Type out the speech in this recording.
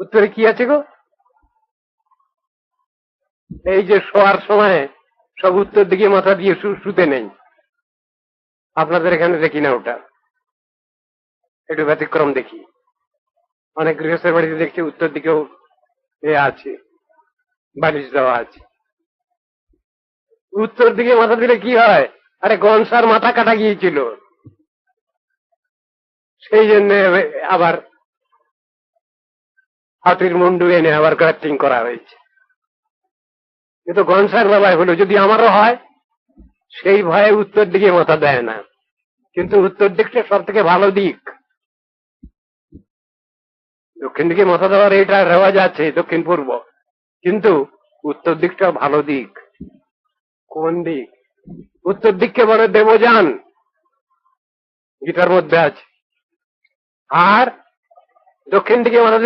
উত্তরে কি আছে গো? এই যে শোয়ার সময় সব উত্তর দিকে মাথা দিয়ে শুতে নেই। আপনাদের এখানে দেখি না ওটা। একটু ব্যতিক্রম দেখি। অনেক গৃহস্থের বাড়িতে দেখছি উত্তর দিকেও এ আছে, বালিশ দেওয়া আছে। উত্তর দিকে মাথা দিলে কি হয়? আরে গনসার মাথা কাটা গিয়েছিল। সেই জন্য আবার হাতির মুন্ডু এনে আবার গ্রাফটিং করা হয়েছে। কিন্তু গনসার বেলায় হলো, যদি আমারও হয়, সেই ভয়ে উত্তর দিকে মাথা দেয় না। কিন্তু উত্তর দিকটা সব থেকে ভালো দিক। দক্ষিণ দিকে মাথা দেওয়ার এটা রেওয়াজ আছে, দক্ষিণ পূর্ব। কিন্তু উত্তর দিকটা ভালো দিক। কোন দিক? উত্তর দিককে বলে দেবযান। গীতার মধ্যে আছে। আর দক্ষিণ দিকে মাথা